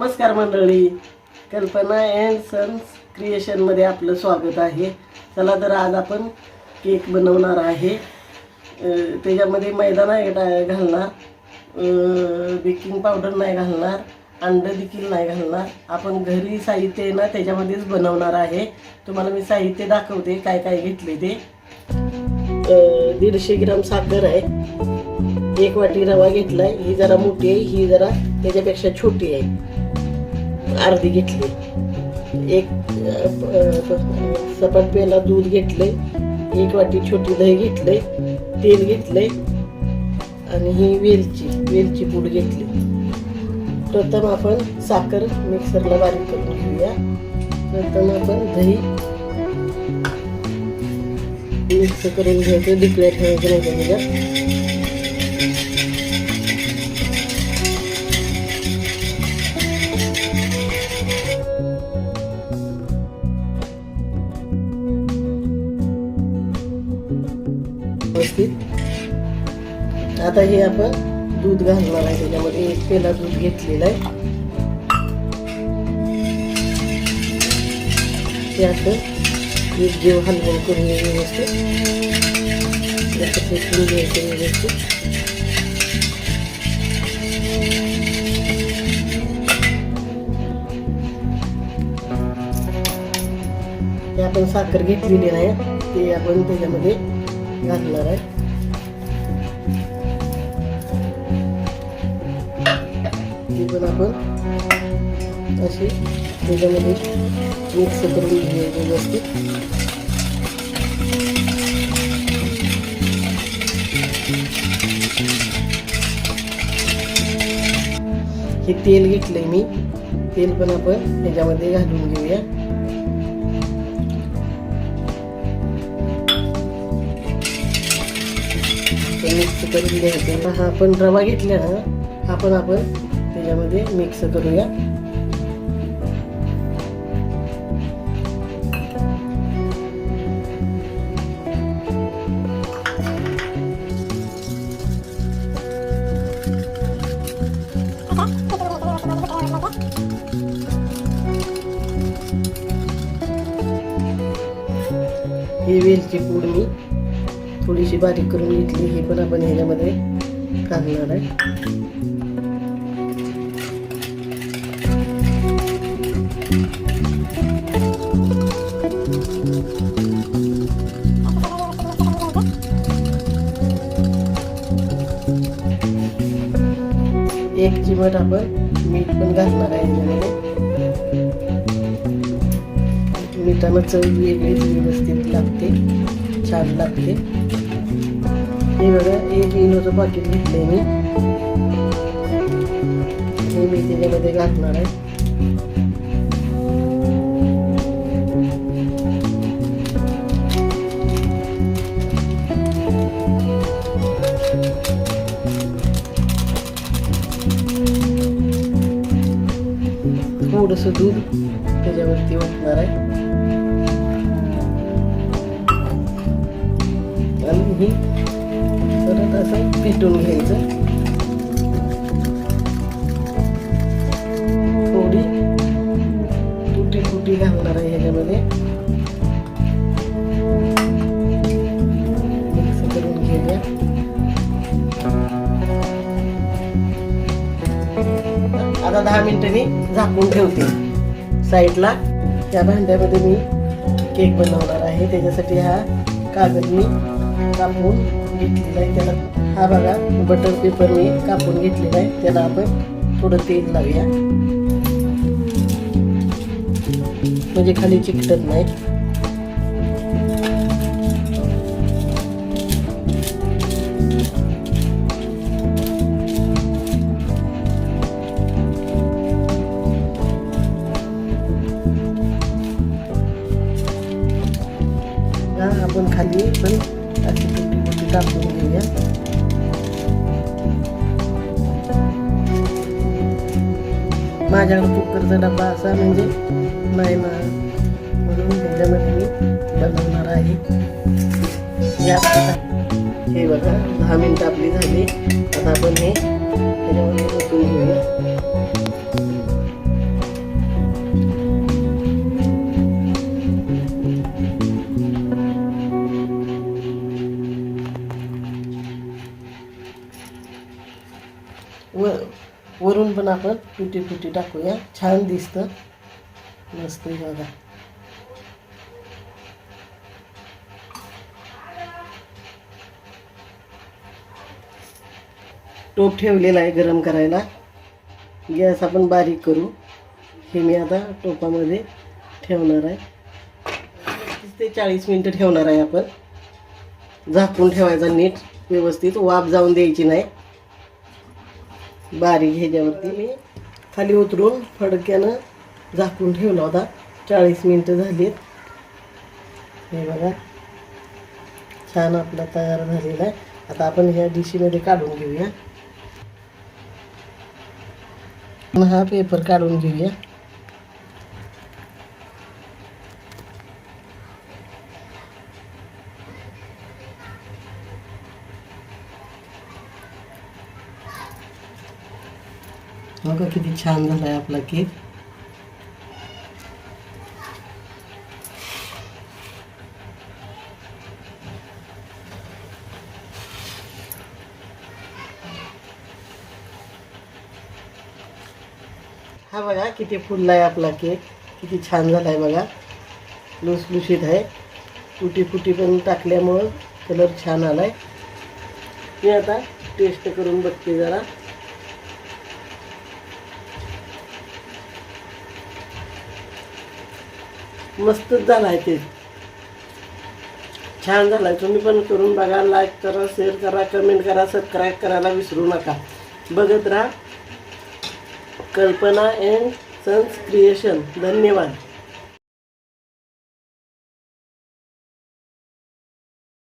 नमस्कार मंडळी. कल्पना अँड सन्स क्रिएशनमध्ये आपलं स्वागत आहे. चला तर आज आपण केक बनवणार आहे. त्याच्यामध्ये मैदा नाही घालणार. बेकिंग पावडर नाही घालणार. अंडं देखील नाही घालणार. आपण घरी साहित्य आहे ना त्याच्यामध्येच बनवणार आहे. तुम्हाला मी साहित्य दाखवते काय काय घेतले ते. दीडशे ग्राम साखर आहे. एक वाटी रवा घेतला आहे ही जरा मोठी आहे ही जरा त्याच्यापेक्षा छोटी आहे. अर्धी घेतली. एक सपाट पेला दूध घेतले एक वाटी छोटी दही घेतले तेल घेतले आणि ही वेलची वेलची पूड घेतली. प्रथम आपण साखर मिक्सरला बारीक करून घेऊया. प्रथम आपण दही मिक्स करून घ्यायचं डिक्लेअर ठेवायचं नाही का व्यवस्थित. आता हे आपण दूध घालणार आहे त्याच्यामध्ये एक पेला दूध घेतलेलं आहे. ते असं एक जीव हलवून करून व्यवस्थित. असं फेकून घ्यायचं व्यवस्थित. ते आपण साखर घेतलेली नाही ते आपण त्याच्यामध्ये घालणार आहे ती पण आपण अशी त्याच्यामध्ये मिक्स करून घ्यायची व्यवस्थित. हे तेल घेतलंय मी. तेल पण आपण त्याच्यामध्ये घालून घेऊया. ते मिक्स करून घ्यायचं. हा आपण रवा घेतला ना हा पण आपण त्याच्यामध्ये मिक्स करूया. ही वेलची पूड मी थोडीशी बारीक करून घेतली हे पण आपण ह्याच्यामध्ये घालणार आहे. एक चिमट आपण मीठ पण घालणार आहे ह्याच्यामध्ये मिठानं चव वेगळी व्यवस्थित लागते छान लागते. हे बघा एक इनोचं पाकिट घेतलंय मी हे मी त्याच्यामध्ये घातणार आहे थोडंसं दूध त्याच्यावरती वाटणार आहे आणि ही असं पिटून घ्यायचं. थोडी तुटी तुटी घालणार आहे ह्याच्यामध्ये. मिक्स करून घेऊया. आता दहा मिनिटांनी मी झाकून ठेवते. साईडला त्या भांड्यामध्ये मी केक बनवणार आहे. त्याच्यासाठी हा कागद मी कापून घेतलेला आहे त्याला. हा बघा बटर पेपर मी कापून घेतलेला आहे. त्याला आपण थोडं तेल लावूया. म्हणजे खाली चिकटत नाही. आपण खाली पण टाकून घेऊया. माझ्याकडे कुकरचा डबा असा म्हणजे नाही ना म्हणून त्याच्यामध्ये मी बनवणार आहे. हे बघा दहा मिनिटं आपली झाली. आता आपण हे त्याच्यामध्ये ओतून घेऊया. पण आपण पिटी फुटी टाकूया. छान दिसतं. मस्त बघा. टोप ठेवलेला आहे गरम करायला. गॅस आपण बारीक करू. हे मी आता टोपामध्ये ठेवणार आहे. तीस ते चाळीस मिनटं ठेवणार आहे आपण. झाकून ठेवायचा नीट. व्यवस्थित. वाफ जाऊन द्यायची नाही. बारीक ह्याच्यावरती मी खाली उतरून फडक्यानं झाकून ठेवला होता. चाळीस मिनटं झालीत. हे बघा. छान आपला तयार झालेला आहे. आता आपण ह्या डिशीमध्ये काढून घेऊया. हा पेपर काढून घेऊया. बघा किती छान झालाय आपला केक. हा बघा किती फुलला आहे आपला केक. किती छान झाला आहे बघा लुसलुशीत आहे. कुटी फुटी पण टाकल्यामुळं कलर छान आला आहे मी आता टेस्ट करून बघते जरा. मस्तच झाला आहे ते. छान झाला आहे तुम्ही पण करून बघा लाईक करा शेअर करा कमेंट करा सबस्क्राईब करायला विसरू नका. बघत राहा. कल्पना अँड सन्स क्रिएशन धन्यवाद.